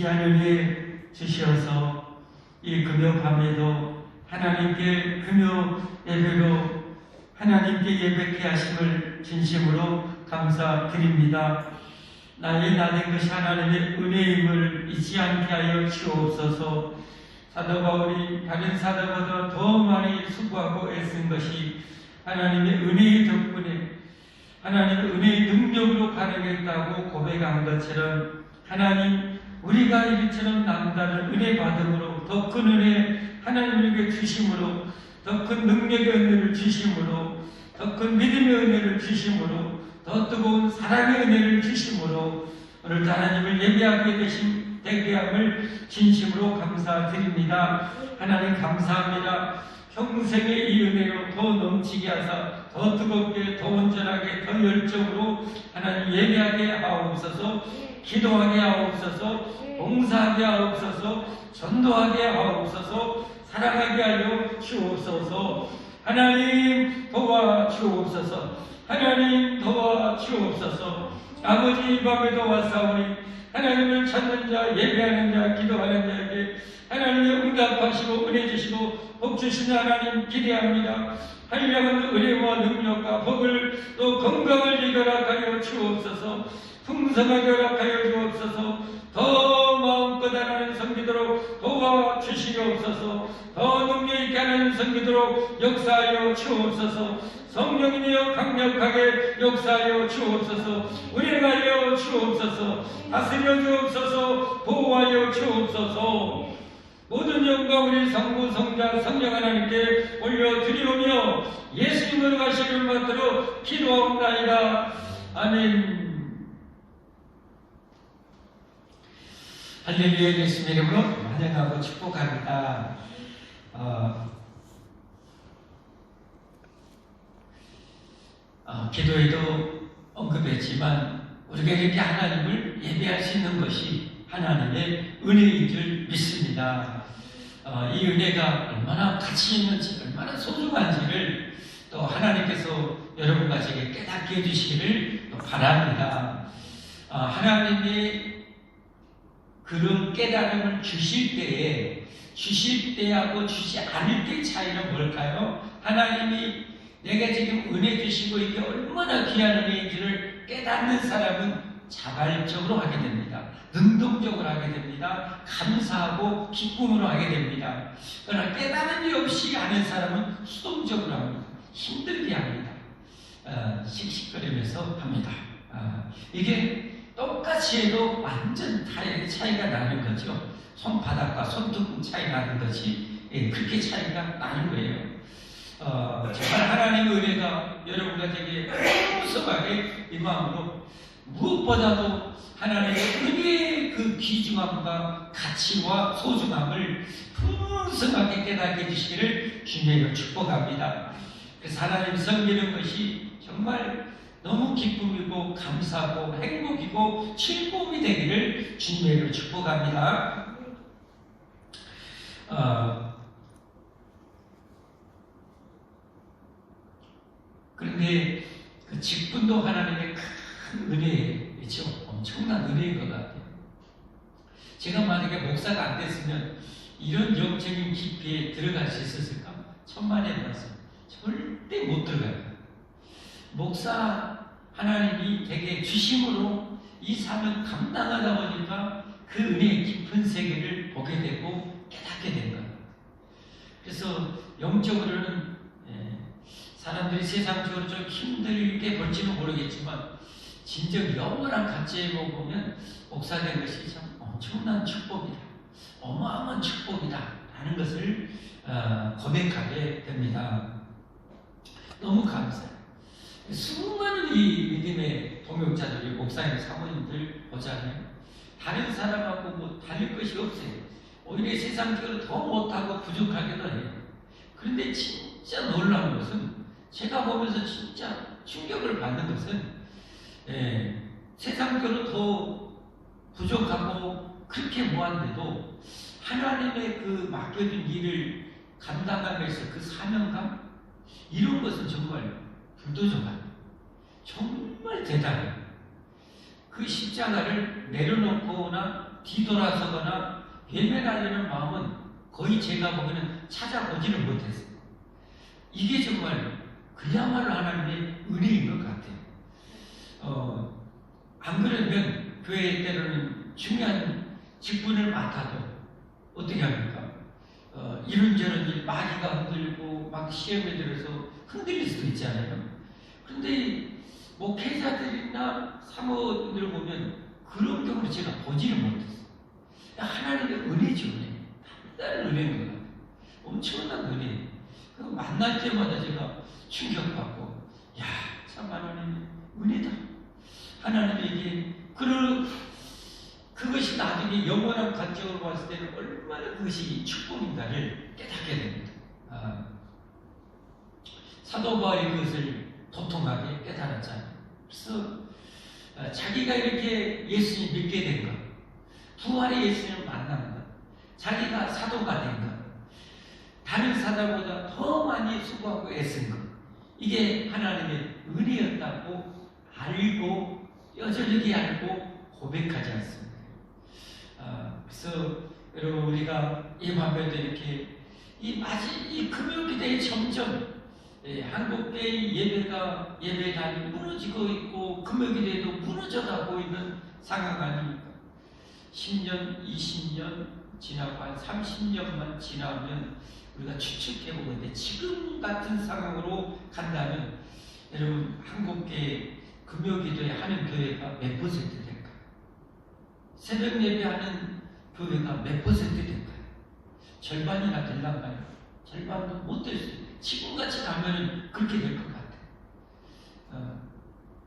귀한 은혜 주시어서 이 금요 밤에도 하나님께 금요 예배로 하나님께 예배케 하심을 진심으로 감사드립니다. 나의 나된 것이 하나님의 은혜임을 잊지 않게 하여 주옵소서. 사도 바울이 다른 사도보다 더 많이 수고하고 애쓴 것이 하나님의 은혜의 덕분에 하나님의 은혜의 능력으로 가능했다고 고백한 것처럼 하나님 우리가 이처럼 남다른 은혜 받음으로 더 큰 은혜 하나님에게 주심으로 더 큰 능력의 은혜를 주심으로 더 큰 믿음의 은혜를 주심으로 더 뜨거운 사랑의 은혜를 주심으로 오늘 하나님을 예배하게 되신 되게 함을 진심으로 감사드립니다. 하나님 감사합니다. 평생의 이 은혜로 더 넘치게 하사 더 뜨겁게 더 온전하게 더 열정으로 하나님 예배하게 하옵소서 기도하게 하옵소서 봉사하게 하옵소서 전도하게 하옵소서 사랑하게 하여 주옵소서. 하나님 도와 주옵소서. 하나님 도와 주옵소서. 아버지 이 밤에도 왔사오니 하나님을 찾는 자 예배하는 자 기도하는 자에게 하나님의 응답하시고 은혜 주시고 복 주시는 하나님 기대합니다. 한량한 은혜와 능력과 복을 또 건강을 이거락하여 주옵소서 풍성하게 허락하여 주옵소서 더 마음껏 하나님 섬기도록 도와주시옵소서 더 능력 있게 하나님 섬기도록 역사하여 주옵소서 성령이여 강력하게 역사하여 주옵소서 은행하여 주옵소서 다스려 주옵소서 보호하여 주옵소서 모든 영광 우리 성부 성자 성령 하나님께 올려드리오며 예수님으로 가시를 받들어 기도하옵나이다 아멘 할렐루야 예수님 이름으로 환영하고 축복합니다. 어, 어, 기도에도 언급했지만 우리가 이렇게 하나님을 예배할 수 있는 것이 하나님의 은혜인 줄 믿습니다. 어, 이 은혜가 얼마나 가치 있는지 얼마나 소중한지를 또 하나님께서 여러분과 제게 깨닫게 해주시기를 바랍니다. 어, 하나님이 그런 깨달음을 주실 때에 주실 때하고 주지 않을 때의 차이는 뭘까요? 하나님이 내가 지금 은혜 주시고 이게 얼마나 귀한 은혜인지를 깨닫는 사람은 자발적으로 하게 됩니다. 능동적으로 하게 됩니다. 감사하고 기쁨으로 하게 됩니다. 그러나 깨달은 일 없이 하는 사람은 수동적으로 합니다. 힘들게 합니다. 어, 씩씩거리면서 합니다. 어, 이게 똑같이 해도 완전 차이가 나는 거죠. 손바닥과 손등 차이 나는 것이 예, 그렇게 차이가 나는 거예요. 어, 정말 하나님의 은혜가 여러분과 되게 풍성하게 이 마음으로 무엇보다도 하나님의 은혜의 그 귀중함과 가치와 소중함을 풍성하게 깨닫게 해주시기를 주님으로 축복합니다. 그래서 하나님 섬기는 것이 정말 너무 기쁨이고 감사하고 행복이고 즐거움이 되기를 주님으로 축복합니다. 어, 그런데 그 직분도 하나님의 큰 은혜이죠. 엄청난 은혜인 것 같아요. 제가 만약에 목사가 안 됐으면 이런 영적인 깊이에 들어갈 수 있었을까? 천만에 말씀. 절대 못 들어가요. 목사 하나님이 되게 주심으로 이 사명 감당하다 보니까 그 은혜의 깊은 세계를 보게 되고 깨닫게 된 거예요. 그래서 영적으로는 예, 사람들이 세상적으로 좀 힘들게 볼지는 모르겠지만 진정 영원한 가치에 보면 목사된 것이 참 엄청난 축복이다. 어마어마한 축복이다. 라는 것을 어, 고백하게 됩니다. 너무 감사해요. 수많은 이 믿음의 동역자들이 목사님, 사모님들 보잖아요. 다른 사람하고 뭐 다를 것이 없어요. 오히려 세상적으로 더 못하고 부족하기도 해요. 그런데 진짜 놀라운 것은 제가 보면서 진짜 충격을 받는 것은 예, 세상적으로 더 부족하고 그렇게 모았는데도 하나님의 그 맡겨진 일을 감당하면서 그 사명감 이런 것은 정말 불도저가 정말 대단해요. 그 십자가를 내려놓거나 뒤돌아서거나 외면하려는 마음은 거의 제가 보기에는 찾아보지는 못했어요. 이게 정말 그야말로 하나님의 은혜인 것 같아요. 어, 안 그러면 교회 때로는 중요한 직분을 맡아도 어떻게 합니까? 어, 이런저런 일, 마귀가 흔들고 막 시험에 들어서 흔들릴 수도 있잖아요. 그런데 목회자들이나 사모들을 보면 그런 경우를 제가 보지를 못했어요. 하나님의 은혜죠, 은혜. 다른 은혜인 것 같아요. 엄청난 은혜. 그 만날 때마다 제가 충격받고, 야, 참 하나님의 은혜다. 하나님에게 그런 그것이 나중에 영원한 관점으로 봤을 때는 얼마나 그것이 축복인가를 깨닫게 됩니다. 아, 사도 바울이 그것을 도통하게 깨달았잖아요. 그래서 아, 자기가 이렇게 예수님 믿게 된 것, 부활의 예수님을 만난 것, 자기가 사도가 된 것, 다른 사람보다 더 많이 수고하고 애쓴 것, 이게 하나님의 은혜였다고 알고 여전히 알고 고백하지 않습니다. 아, 그래서 여러분 우리가 이 밤에도 이렇게 이 마지 이 금요기대에 점점 예, 한국교회 예배가 예배단이 무너지고 있고 금요기대도 무너져가고 있는 상황 아닙니까? 10년, 20년 지나고 한 30년만 지나면 우리가 추측해보건데 지금 같은 상황으로 간다면 여러분 한국교회 금요 기도에 하는 교회가 몇 퍼센트 될까요? 새벽 예배하는 교회가 몇 퍼센트 될까요? 절반이나 될란가요? 절반도 못 될 수 있어요. 지금같이 가면은 그렇게 될 것 같아요. 어,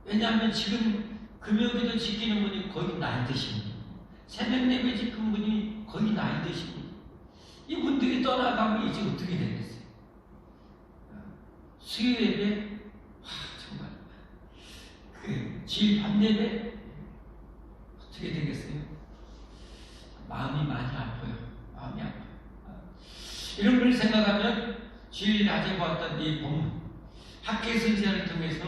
왜냐하면 지금 금요기도 지키는 분이 거의 나이 드신 분, 새벽 예배 지키는 분이 거의 나이 드신 분. 이분들이 떠나가면 이제 어떻게 되겠어요? 어, 수요 예배, 와, 정말. 예배, 어떻게 되겠어요? 마음이 많이 아파요. 마음이 아파요. 이런 걸 생각하면 주일 낮에 봤던 이 본문, 학계 선지자를 통해서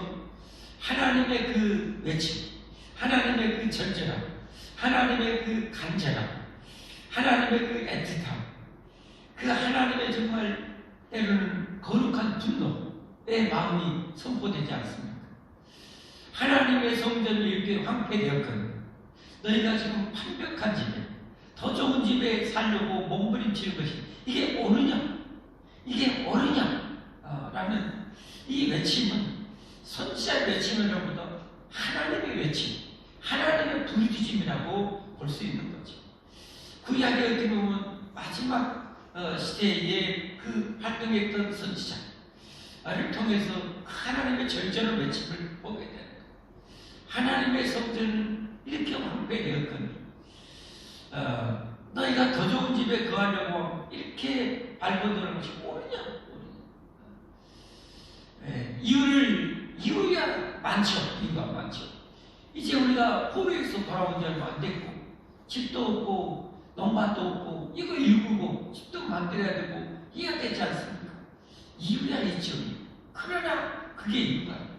하나님의 그 외침, 하나님의 그 절절함, 하나님의 그 간절함, 하나님의 그 애틋함, 그 하나님의 정말 때로는 거룩한 분노, 내 마음이 선포되지 않습니까? 하나님의 성전이 이렇게 황폐되었거든. 너희가 지금 완벽한 집에, 더 좋은 집에 살려고 몸부림치는 것이 이게 옳으냐? 이게 옳으냐? 어, 라는 이 외침은 선지자의 외침이라보다 하나님의 외침, 하나님의 부르짖음이라고 볼 수 있는 거죠. 그 이야기 어떻게 보면 마지막 어, 시대에 그 활동했던 선지자를 통해서 하나님의 절절한 외침을 보게 거예요. 하나님의 성전은 이렇게 황폐되었거니 어, 너희가 더 좋은 집에 거하려고 이렇게 발버둥하는 것이 옳으냐? 예, 이유를 이유야 많죠. 이유가 많죠. 이제 우리가 포로에서 돌아온 지 얼마 안 됐고 집도 없고 농마도 없고 이거 일구고 집도 만들어야 되고 이해가 되지 않습니까? 이유야 있죠. 그러나 그게 이유가 예,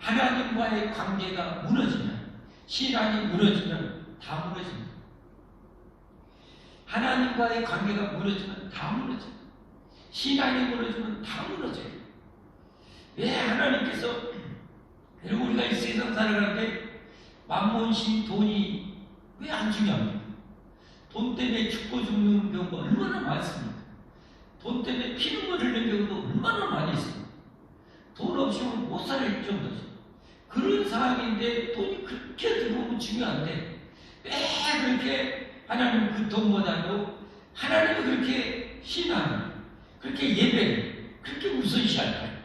하나님과의 관계가 무너지면 신앙이 무너지면 다 무너집니다. 하나님과의 관계가 무너지면 다 무너져요. 신앙이 무너지면 다 무너져요. 왜 하나님께서 여러분 우리가 이 세상 살아가는데 만몬신 돈이 왜 안 중요합니까? 돈 때문에 죽고 죽는 경우가 얼마나 많습니까? 돈 때문에 피눈물 흘리는 경우도 얼마나 많이 있습니까? 돈 없이는 못 살 정도죠. 그런 상황인데 돈이 그렇게 보면 중요한데 왜 그렇게 하나님 그 돈보다도 하나님을 그렇게 신앙을 그렇게 예배를 그렇게 우선시할까요?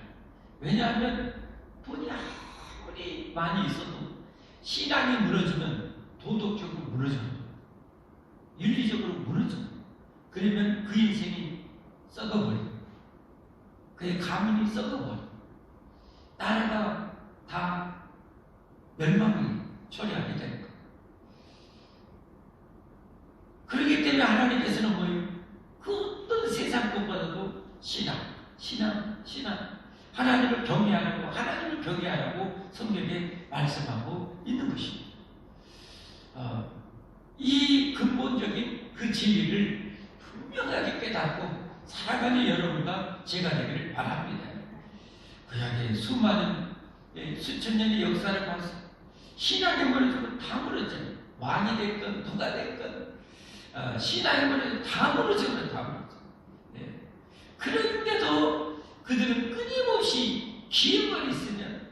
왜냐하면 돈이 아무리 많이 있어도 신앙이 무너지면 도덕적으로 무너져요. 윤리적으로 무너져요. 그러면 그 인생이 썩어버려요. 그의 가문이 썩어버려요. 나라가 다 멸망을 처리하게 되는. 그렇기 때문에 하나님께서는 뭐예요? 그 어떤 세상 것보다도 신앙, 신앙, 신앙. 하나님을 경외하고 하나님을 그러게 하라고 성경에 말씀하고 있는 것입니다. 어, 이 근본적인 그 진리를 분명하게 깨닫고 살아가는 여러분과 제가 되기를 바랍니다. 그야게 수많은 예, 수천 년의 역사를 봐서 신앙의 무너지면 다 무너져요. 왕이 됐건 누가 됐건 어, 신앙의 무너지면 다 무너져요. 다 무너져. 네. 그런데도 그들은 끊임없이 기회만 있으면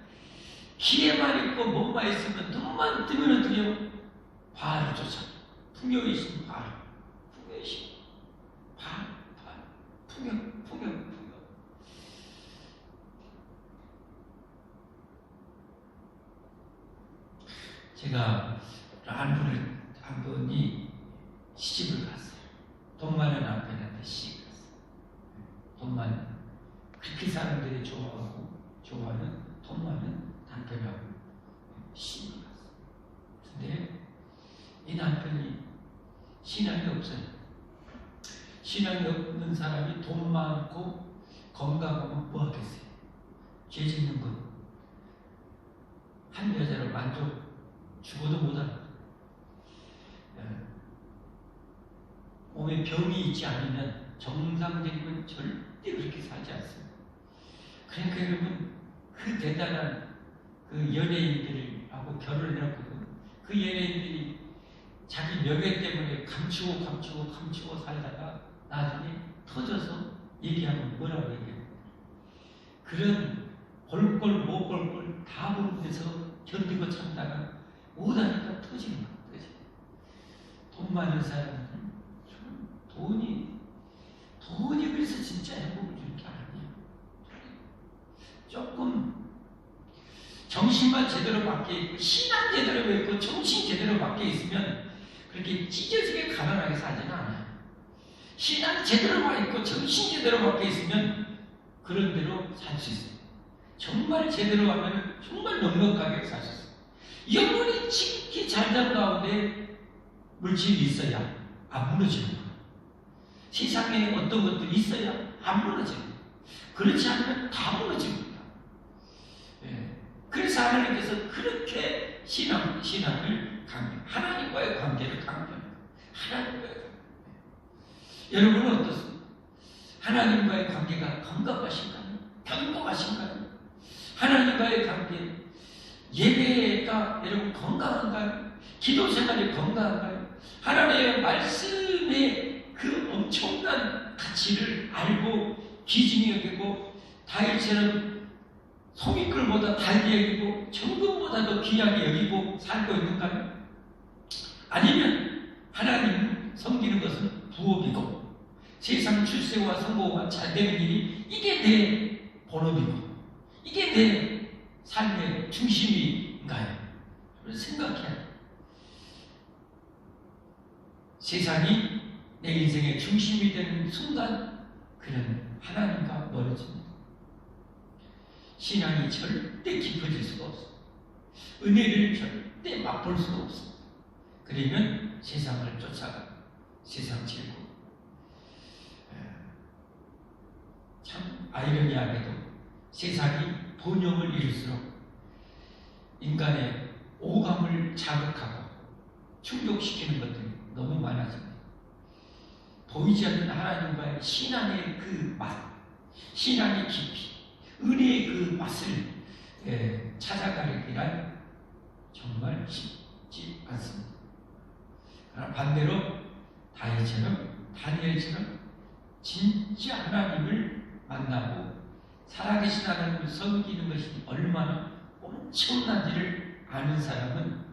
기회만 있고 몸만 있으면 눈만 뜨면 두려워 바알을 쫓아 풍요의 신 바알 풍요의 신 바알 바알 풍요 풍요 풍요 제가 한 분을 한 분이 시집을 갔어요. 돈 많은 남편한테 시집 갔어요. 돈 많은 그렇게 사람들이 좋아하고 좋아하는 돈 많은 남편하고 시집을 갔어요. 근데 이 남편이 신앙이 없어요. 신앙이 없는 사람이 돈 많고 건강하면 뭐 하겠어요? 죄 짓는 것. 한 여자로 만족 죽어도 못합니다. 예. 몸에 병이 있지 않으면 정상적이면 절대 그렇게 살지 않습니다. 그러니까 여러분 그 대단한 그 연예인들하고 결혼을 했거든. 그 연예인들이 자기 명예 때문에 감추고 감추고 감추고 살다가 나중에 터져서 얘기하면 뭐라고 얘기해요? 그런 볼걸 못볼걸 다 보면서 견디고 참다가 못하니까 터지는 거야, 터지. 돈 많은 사람은 참 돈이 돈이 그래서 진짜 행복을 주는 게 아니야. 조금 정신만 제대로 밖에 있고 신앙 제대로 있고 정신 제대로 밖에 있으면 그렇게 찢어지게 가난하게 살지는 않아요. 신앙 제대로만 있고 정신 제대로 밖에 있으면 그런 대로 살 수 있어요. 정말 제대로 하면 정말 넉넉하게 살 수 있어요. 영혼이 지극히 잘된 가운데 물질이 있어야 안 무너지는 거예요. 세상에 어떤 것들이 있어야 안 거예요. 그렇지 않으면 다 무너집니다. 예. 그래서 하나님께서 그렇게 신앙, 신앙을 강조, 하나님과의 관계를 강조합니다. 하나님과의 관계. 여러분은 어떻습니까? 하나님과의 관계가 건강하신가요? 평범하신가요? 하나님과의 관계, 예배가 여러분 건강한가요? 기도 생활이 건강한가요? 하나님의 말씀의 그 엄청난 가치를 알고 기준이 여기고 다윗처럼 송이끌보다 달게 여기고 정금보다도 귀하게 여기고 살고 있는가요? 아니면 하나님 섬기는 것은 부업이고 세상 출세와 성공과 잘 되는 일이 이게 내 본업이고 이게 내 삶의 중심인가요? 생각해야 돼요. 세상이 내 인생의 중심이 되는 순간 그는 하나님과 멀어집니다. 신앙이 절대 깊어질 수가 없어. 은혜를 절대 맛볼 수가 없어. 그러면 세상을 쫓아가 세상 질고 참 아이러니하게도 세상이 본영을 이룰수록 인간의 오감을 자극하고 충족시키는 것들이 너무 많아집니다. 보이지 않는 하나님과의 신앙의 그 맛, 신앙의 깊이, 은혜의 그 맛을 예, 찾아가기란 정말 쉽지 않습니다. 그러나 반대로 다이처럼 다니엘처럼 진짜 하나님을 만나고 살아계신 하나님을 섬기는 것이 얼마나 엄청난지를 아는 사람은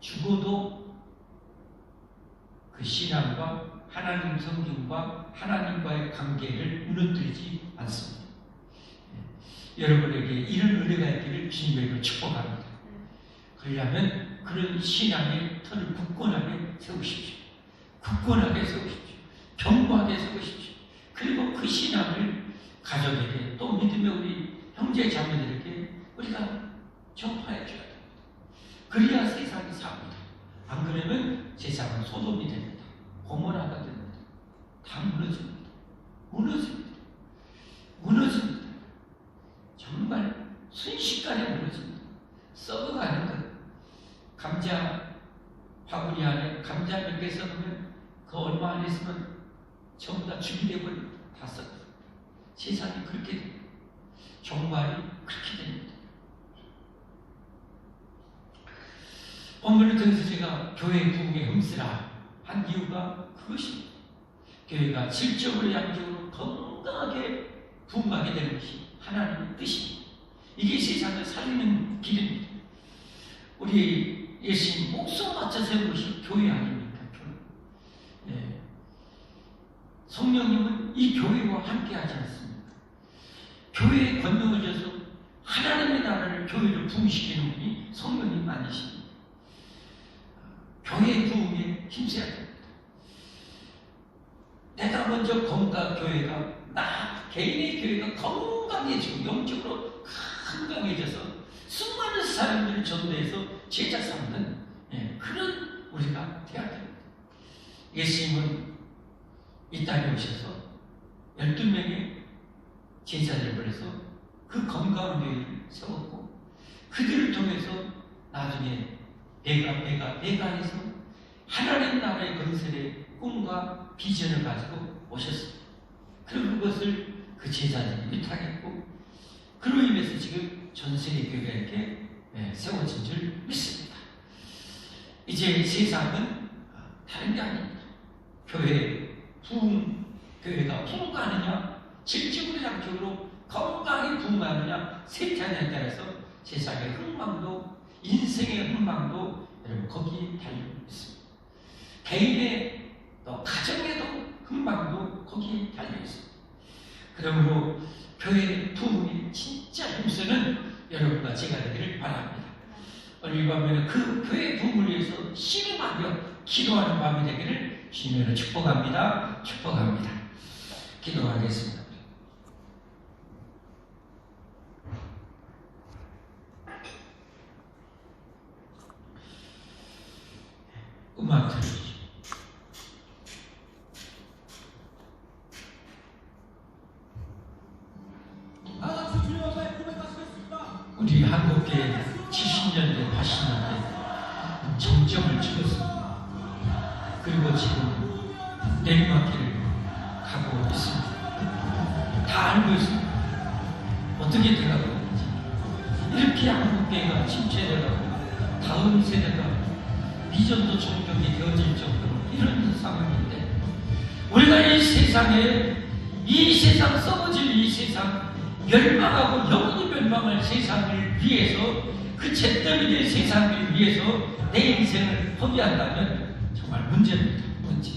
죽어도 그 신앙과 하나님 성경과 하나님과의 관계를 무너뜨리지 않습니다. 예. 여러분에게 이런 은혜가 있기를 주님에게 축복합니다. 그러려면 그런 신앙의 틀을 굳건하게 세우십시오. 굳건하게 세우십시오. 견고하게 세우십시오. 그리고 그 신앙을 가족에게 또 믿음의 우리 형제 자매들에게 우리가 전파해 줘야 됩니다. 그래야 세상이 삽니다. 안 그러면 세상은 소돔이 됩니다. 고모라가 됩니다. 다 무너집니다. 무너집니다. 무너집니다. 썩어가는 것. 감자 바구니 안에 감자 몇 개 썩으면 그 얼마 안 있으면 전부 다 죽이 되버립니다. 다 썩어. 세상이 그렇게 됩니다. 종말이 그렇게 됩니다. 본문을 통해서 제가 교회 부흥에 흠쓰라 한 이유가 그것입니다. 교회가 질적으로 양적으로 건강하게 부흥하게 되는 것이 하나님의 뜻입니다. 이게 세상을 살리는 길입니다. 우리 예수님 목숨 바쳐 세운 것이 교회 아닙니까? 교회. 네. 성령님은 이 교회와 함께 하지 않습니다. 교회에 건너오셔서 하나님의 나라를 교회를 부흥시키는 분이 성령님 아니십니다. 교회 부흥에 힘써야 됩니다. 내가 먼저 건강 교회가 나 개인의 교회가 건강해지고 영적으로 건강해져서 수많은 사람들을 전도해서 제자 삼는 예, 그런 우리가 돼야 됩니다. 예수님은 이 땅에 오셔서 12명의 제자들을 보내서 그 건강한 교회를 세웠고 그들을 통해서 나중에 내가 내가 내가 안에서 하나님 나라의 건설의 꿈과 비전을 가지고 오셨습니다. 그리고 그것을 그 제자들이 위탁했고 그로 인해서 지금 전 세계 교회가 이렇게 예, 세워진 줄 믿습니다. 이제 세상은 다른 게 아닙니다. 교회 부흥 교회가 부흥하느냐 질적으로 양적으로 건강히 부흥하느냐 세차냐에 따라서 세상의 흥망도 인생의 흥망도 여러분 거기에 달려 있습니다. 개인의 또 가정에도 흥망도 거기에 달려 있습니다. 그러므로 교회 부흥에 진짜 힘쓰는 여러분과 제가 되기를 바랍니다. 오늘 이 밤에는 그 교회 부흥을 위해서 신음하며 기도하는 밤이 되기를 주님으로 축복합니다. 축복합니다. 기도하겠습니다. 음악 들으시죠. 한국계 70년대, 80년대 정점을 찍었습니다. 그리고 지금 내리막길을 가고 있습니다. 다 알고 있습니다. 어떻게 돼가고 있는지. 이렇게 한국계가 침체되고 다음 세대가 비전도 종족이 되어질 정도로 이런 상황인데 우리가 이 세상에 이 세상 썩어질 이 세상 멸망하고 영원히 멸망할 세상을 위해서 그 잿더미의 세상을 위해서 내 인생을 허비한다면 정말 문제입니다. 문제.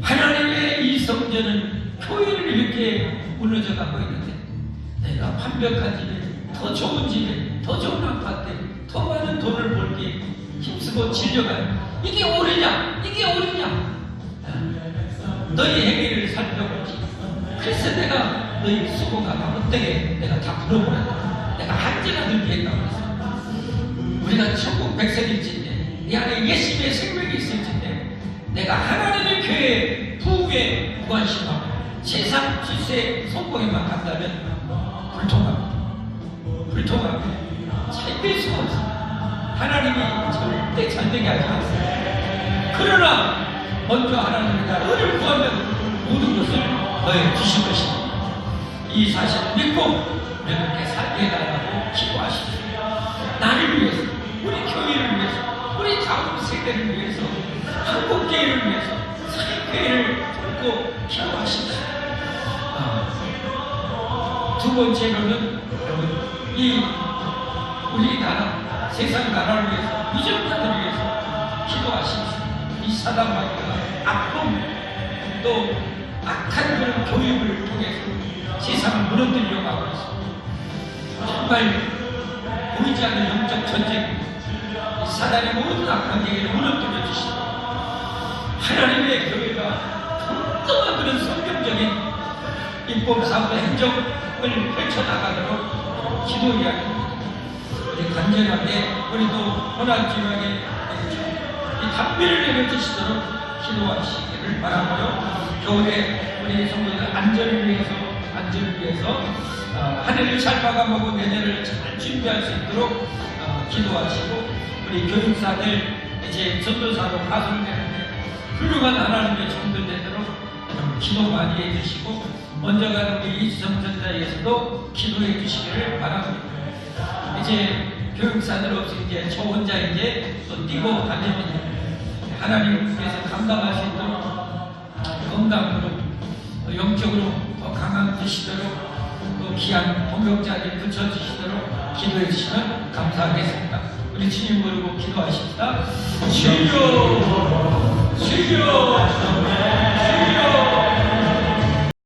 하나님의 이 성전은 교회를 이렇게 무너져 가고 있는데 내가 완벽한 집에 더 좋은 집에 더 좋은 아파트에 더 많은 돈을 벌기에 힘쓰고 질려가요. 이게 옳으냐? 이게 옳으냐? 너희 행위를 살펴보지. 그래서 내가 너희 수고가 못되게 내가 다 풀어버렸다. 내가 한계가 늘게 했다고 그랬어. 우리가 천국 백성일진데 이 안에 예수님의 생명이 있을진데 내가 하나님의 교회 부흥에 무관심하고 세상 질서에 성공에만 간다면 불통합니다. 불통합니다. 잘될 수가 없습니다. 하나님이 절대 잘되게 하지 않습니다. 그러나 먼저 하나님의 나라를 구하면 모든 것을 너에 주실 것입니다. 이 사실을 믿고 우리에게 살게 해달라고 기도하십시오. 나를 위해서, 우리 교회를 위해서, 우리 다음 세대를 위해서, 한국교회를 위해서, 사회교회를 돕고 기도하십시오. 아, 두 번째로는 여러분, 이 우리나라, 세상 나라를 위해서, 유전자들을 위해서 기도하십시오. 이 사단마귀가 아픔, 또 악한 그런 교육을 통해서 세상을 무너뜨리려고 하고 있습니다. 정말 보이지 않는 영적 전쟁, 사단의 모든 악한 계획을 무너뜨려 주시고 하나님의 교회가 건강한 그런 성경적인 입법, 사고, 행정을 펼쳐나가도록 기도해야 합니다. 우리 간절하게 우리도 혼합지방에 이 담비를 내려주시도록 기도하시기 를 바라고요. 겨울에 우리 성도들 안전을 위해서 단지를 위해서 어, 한 해를 잘 마감하고 내년을 잘 준비할 수 있도록 어, 기도하시고 우리 교육사들 이제 전도사로 가설되는데 훌륭한 하나님의 종들 되도록 좀 기도 많이 해주시고 먼저 가는 우리 이수정 전자에게서도 기도해 주시기를 바랍니다. 이제 교육사들 없이 이제 저 혼자 이제 또 뛰고 다니면 하나님께서 감당할 수 있도록 건강으로 또 영적으로 더 강함되시도록 또 귀한 동역자들 붙여주시도록 기도해 주시면 감사하겠습니다. 우리 주님 모르고 기도하십시다. 주여, 주여,